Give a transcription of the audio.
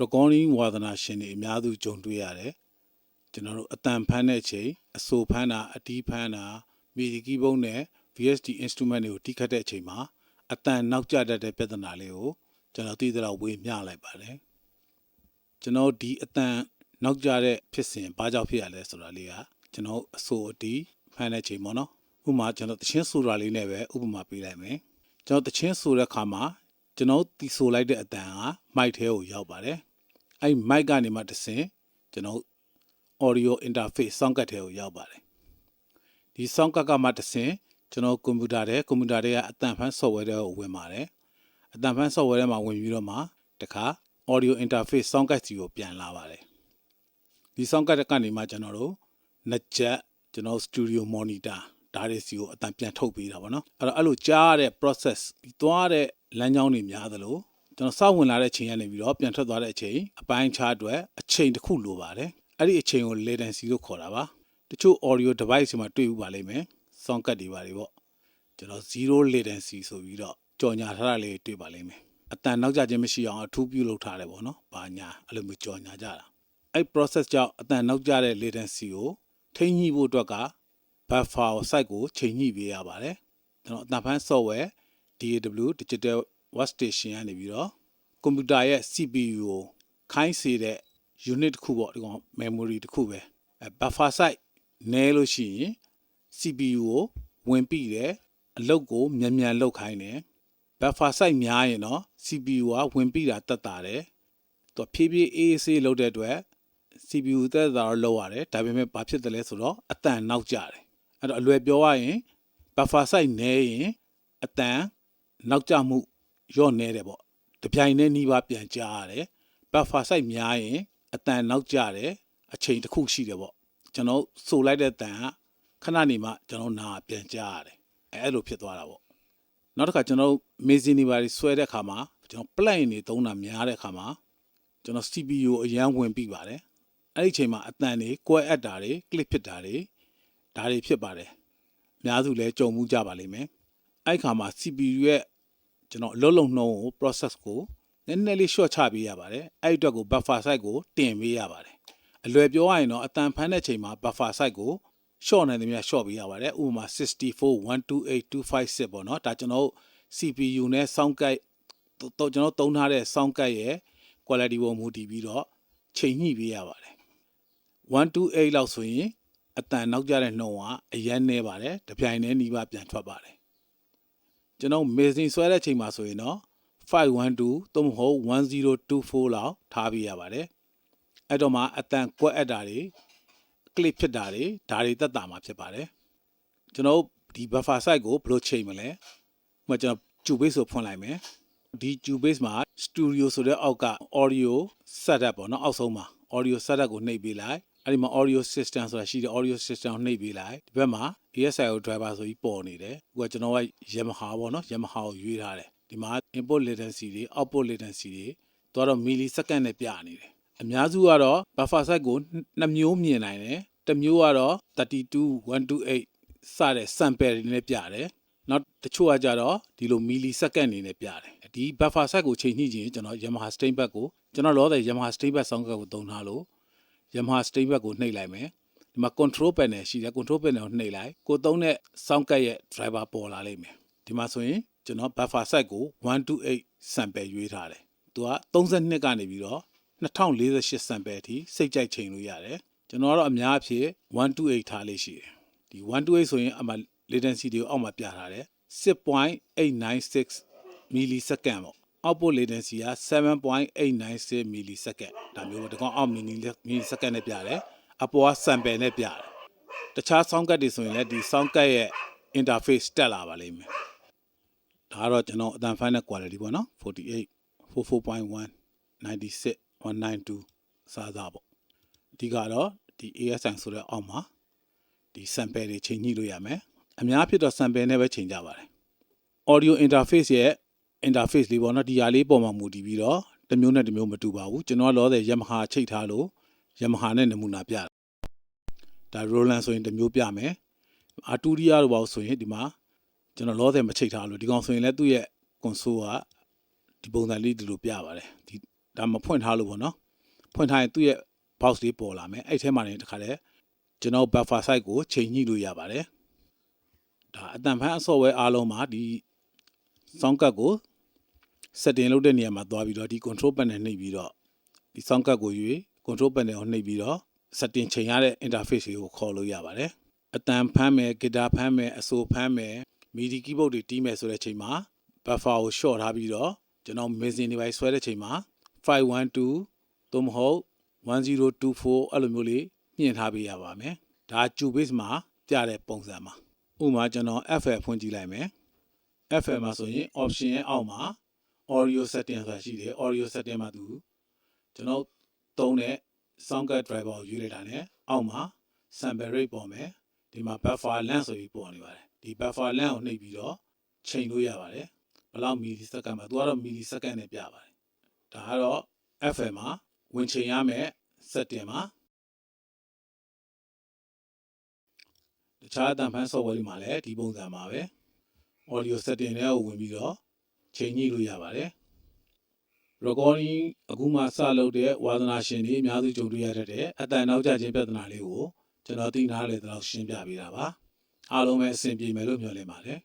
recording ဝါသနာရှင်တွေအများစုကြုံတွေ့ရတယ်ကျွန်တော်တို့အတန်ဖမ်းတဲ့အချိန်အဆိုဖမ်းတာအတီးဖမ်းတာမီဒီကီးဘုံနဲ့ VSD instrument တွေကိုတိခတ်တဲ့အချိန်မှာအတန်နောက်ကျတတ်တဲ့ပြဿနာလေးကိုကျွန်တော်သိသလောက်ဝေမျှလိုက်ပါတယ်ကျွန်တော်ဒီအတန်နောက်ကျတဲ့ဖြစ်စဉ်ဘာကြောင့်ဖြစ်ရလဲဆိုတာလေးကကျွန်တော်အဆိုအတီးဖမ်းတဲ့ချိန်ပေါ့နော်ဥပမာကျွန်တော်တချင်းဆိုတာလေးနဲ့ပဲဥပမာပေးလိုက်မယ်ကျွန်တော်တချင်းဆိုတဲ့ခါမှာကျွန်တော်တီဆိုလိုက်တဲ့အတန်ကမိုက်ထဲကိုရောက်ပါတယ် အဲ့မိုက်ကနေမှတစ်ဆင့်ကျွန်တော် audio interface sound card ထဲကိုရောက်ပါတယ်ဒီ sound card ကမှတစ်ဆင့်ကျွန်တော်ကွန်ပျူတာထဲကွန်ပျူတာထဲကအတန်ဖန်း software တွေကိုဝင်ပါတယ်အတန်ဖန်း software ထဲမှာဝင်ပြီးတော့မှတခါ audio interface sound card စီကိုပြန်လာပါတယ်ဒီ sound card ကနေမှကျွန်တော်တို့နှစ်ချက်ကျွန်တော် studio monitor ဒါတွေစီကိုအတန်ပြန်ထုတ်ပေးတာပေါ့နော်အဲ့တော့အဲ့လိုကြားရတဲ့ process ဒီသွားတဲ့လမ်းကြောင်းတွေများသလို ကျွန်တော်စောင့်ဝင်လာတဲ့ချိန်ကနေပြီးတော့ပြန်ထွက်သွားတဲ့အချိန်အပိုင်းခြားအတွက်အချိန်တစ်ခုလိုပါတယ်အဲ့ဒီအချိန်ကို latency လို့ခေါ်တာပါတချို့ audio device တွေမှာတွေ့ဦးပါလိမ့်မယ် sound card တွေပါတွေပေါ့ကျွန်တော်0 latency ဆိုပြီးတော့ကြော်ညာထားတာလေးတွေ့ပါလိမ့်မယ်အတန်နောက်ကျခြင်းမရှိအောင်အထူးပြုလုပ်ထားတယ်ပေါ့နော်ဘာညာအဲ့လိုမျိုးကြော်ညာကြတာအဲ့ process ကြောင့်အတန်နောက်ကျတဲ့ latency ကိုထိန်းညှိဖို့အတွက်က buffer ကို site ကိုချိန်ညှိပေးရပါတယ်ကျွန်တော်အတန်ဖန်း software DAW digital workstation ကနေပြီးတော့ကွန်ပျူတာရဲ့ CPU ကိုခိုင်းစေတဲ့ unit တစ်ခုပေါ့ဒီကောင် memory တစ်ခုပဲအဲ buffer site နည်းလို့ရှိရင် CPU ကိုဝင်ပြီးတယ်အလုပ်ကိုမြန်မြန်လုပ်ခိုင်းတယ် buffer site များရင်တော့ CPU ကဝင်ပြီးတာတက်တာတယ်သူဖြည်းဖြည်း AAC လုပ်တဲ့အတွက် CPU တက်တာတော့လောက်ရတယ်ဒါပေမဲ့ဘာဖြစ်တယ်လဲဆိုတော့အတန်နောက်ကျတယ်အဲ့တော့အလွယ်ပြောရရင် buffer site နည်းရင်အတန်နောက်ကျမှု ရော့နေတယ်ပေါ့တပြိုင်တည်းနှီးပါပြန်ကြားရတယ် buffer site များရင်အတန်နောက်ကျတယ်အချိန်တစ်ခုရှိတယ်ပေါ့ကျွန်တော်ဆိုလိုက်တဲ့တန်ကခဏနေမှကျွန်တော်နာပြန်ကြားရတယ်အဲအဲ့လိုဖြစ်သွားတာပေါ့နောက်တစ်ခါကျွန်တော်မေဇင်နေပါတွေဆွဲတဲ့ခါမှာကျွန်တော် plan တွေသုံးတာများတဲ့ခါမှာကျွန်တော် CPU အရန်ဝင်ပြီးပါတယ်အဲ့ဒီအချိန်မှာအတန်တွေကွဲအပ်တာတွေ click ဖြစ်တာတွေဒါတွေဖြစ်ပါတယ်အများစုလည်းကြုံမှုကြပါလိမ့်မယ်အဲ့ခါမှာ CPU ရဲ့ ကျွန်တော်အလုံးလုံးနှုံးကို process ကိုနည်းနည်းလေး short ချပေးရပါတယ်အဲ့ဒီအတွက်ကို buffer size ကိုတင်ပေးရပါတယ်အလွယ်ပြောရရင်တော့အတန်ဖမ်းတဲ့ချိန်မှာ buffer size ကို short နိုင်တယ်များ short ပေးရပါတယ်ဥပမာ64128ပေါ့နော်ဒါကျွန်တော်တို့ CPU နဲ့ sound card တော့ကျွန်တော်သုံးထားတဲ့ sound card ရဲ့ quality ပေါ်မူတည်ပြီးတော့ချိန်ညှိပေးရပါတယ်128လောက်ဆိုရင်အတန်နောက်ကျတဲ့နှုံကအရန်နေပါတယ်တပြိုင်တည်းနှီးပါပြန်ထွက်ပါတယ် ကျွန်တော် machine ဆွဲတဲ့ချိန်မှာဆိုရင်တော့512သို့မဟုတ်1024လောက်ထားပေးရပါတယ်အဲ့တော့မှအတန်ကွက်အပ်တာတွေ click ဖြစ်တာတွေဒါတွေတက်တာမှာဖြစ်ပါတယ်ကျွန်တော်ဒီ buffer size ကိုဘယ်လိုချိန်မလဲဥပမာကျွန်တော် Cubase ဆိုဖွင့်လိုက်မယ်ဒီ Cubase မှာ Studio ဆိုတဲ့အောက်က audio setup ပေါ့နော်အောက်ဆုံးမှာ audio setup ကိုနှိပ်ပေးလိုက် အဲ့ဒီမှာ audio system ဆိုတာရှိတယ် audio system ကိုနှိပ်ပေးလိုက်ဒီဘက်မှာ ASIO driver ဆိုပြီးပေါ်နေတယ်အခုကကျွန်တော်က Yamaha ပေါ့နော် Yamaha ကိုရွေးထားတယ်ဒီမှာ input latency တွေ output latency တွေတော့တော့ millisecond နဲ့ပြနေတယ်အများစုကတော့ buffer size ကိုနှစ်မျိုးမြင်နိုင်တယ်တစ်မျိုးကတော့32 128စတဲ့ sample တွေနဲ့ပြတယ်နောက်တချို့ကကြတော့ဒီလို millisecond အနေနဲ့ပြတယ်ဒီ buffer size ကိုချိန်ညှိခြင်းကျွန်တော် Yamaha Steinberg ကိုကျွန်တော်လောတဲ့ Yamaha Steinberg sound card ကိုသုံးထားလို့ Yamaha Steinberg ကိုနှိပ်လိုက်မယ်ဒီမှာ control panel ရှိတယ် control panel ကိုနှိပ်လိုက်ကိုသုံးတဲ့ sound card ရဲ့ driver ပေါ်လာလိမ့်မယ်ဒီမှာဆိုရင်ကျွန်တော် buffer size ကို128 sample ရွေးထားတယ်သူက32ကနေပြီးတော့2048 sample အထိစိတ်ကြိုက်ချိန်လို့ရတယ်ကျွန်တော်ကတော့အများအဖြစ်128ထားလေးရှိတယ်ဒီ128ဆိုရင်အမှ latency တွေကိုအောက်မှာပြထားတယ်6.896 millisecond ပေါ့ output latency က7.896 millisecond ဒါမျိုးပေါ့ဒီကောင်အောက် millisecond နဲ့ပြတယ်အပေါ်က sample နဲ့ပြတယ်တခြား sound card တွေဆိုရင်လည်းဒီ sound card ရဲ့ interface တက်လာပါလိမ့်မယ်ဒါကတော့ကျွန်တော်အတန်ဖိုင်းတဲ့ quality ပေါ့နော်48 44.1 96 192စားစားပေါ့အဓိကတော့ဒီ ASN ဆိုတဲ့အောက်မှာဒီ sample တွေချိန်ညှိလို့ရမယ်အများဖြစ်တော့ sample နဲ့ပဲချိန်ကြပါတယ် audio interface ရဲ့ interface လေးပေါ့နော်ဒီဟာလေးပုံမှာမူတည်ပြီးတော့တစ်မျိုးနဲ့တစ်မျိုးမတူပါဘူးကျွန်တော်ကလောတဲ့ Yamaha ချိတ်ထားလို့ Yamaha နဲ့နမူနာပြတာဒါ Roland ဆိုရင်တစ်မျိုးပြမယ် Arturia တို့ပေါ့ဆိုရင်ဒီမှာကျွန်တော်လောတဲ့မချိတ်ထားလို့ဒီကောင်ဆိုရင်လည်းသူ့ရဲ့ console ကဒီပုံစံလေးဒီလိုပြပါတယ်ဒီဒါမဖွင့်ထားလို့ပေါ့နော်ဖွင့်ထားရင်သူ့ရဲ့ box လေးပေါ်လာမယ်အဲ့ထဲမှာနေတခါလဲကျွန်တော် buffer site ကိုချိန်ညှိလို့ရပါတယ်ဒါအတန်ဖန် software အားလုံးမှာဒီ sound card ကို setting လုပ်တဲ့နေရာမှာသွားပြီးတော့ဒီ control panel နှိပ်ပြီးတော့ဒီ sound card ကိုယူ control panel ကိုနှိပ်ပြီးတော့ setting ချိန်ရတဲ့ interface တွေကိုခေါ်လို့ရပါတယ်အတန်ဖမ်းမယ်ဂီတာဖမ်းမယ်အဆိုဖမ်းမယ် MIDI keyboard တွေတီးမယ်ဆိုတဲ့ချိန်မှာ buffer ကို short ထားပြီးတော့ကျွန်တော် mixing device ဆွဲတဲ့ချိန်မှာ512သို့မဟုတ်1024အဲ့လိုမျိုးလေးညှင့်ထားပေးရပါမယ်ဒါ Cube base မှာပြတဲ့ပုံစံမှာဥပမာကျွန်တော် FL ဖွင့်ကြည့်လိုက်မယ် FL မှာဆိုရင် option ရဲ့အောက်မှာ audio setting ဆိုတာရှိတယ် audio setting မှာသူကျွန်တော်သုံးတဲ့ sound card driver ကိုရွေးလိုက်တာ ਨੇ အောက်မှာ sample rate ပေါ်မယ်ဒီမှာ buffer length ဆိုပြီးပေါ်နေပါတယ်ဒီ buffer length ကိုနှိပ်ပြီးတော့ချိန်လို့ရပါတယ်ဘယ်လောက် milli second မှာသူကတော့ milli second နဲ့ပြပါတယ်ဒါကတော့ FM မှာဝင်ချိန်ရမယ် setting မှာတခြားအတန်ဖန် software တွေမှာလည်းဒီပုံစံပါပဲ audio setting တွေကိုဝင်ပြီးတော့ချိန်ညှိလို့ရပါတယ် recording အခုမှစလုပ်တဲ့ဝါသနာရှင်တွေအများစုကြုံတွေ့ရတဲ့အတန်နောက်ကျခြင်းပြဿနာလေးကိုကျွန်တော်သိနာလေတော့ရှင်းပြပေးတာပါအားလုံးပဲအဆင်ပြေမယ်လို့မျှော်လင့်ပါတယ်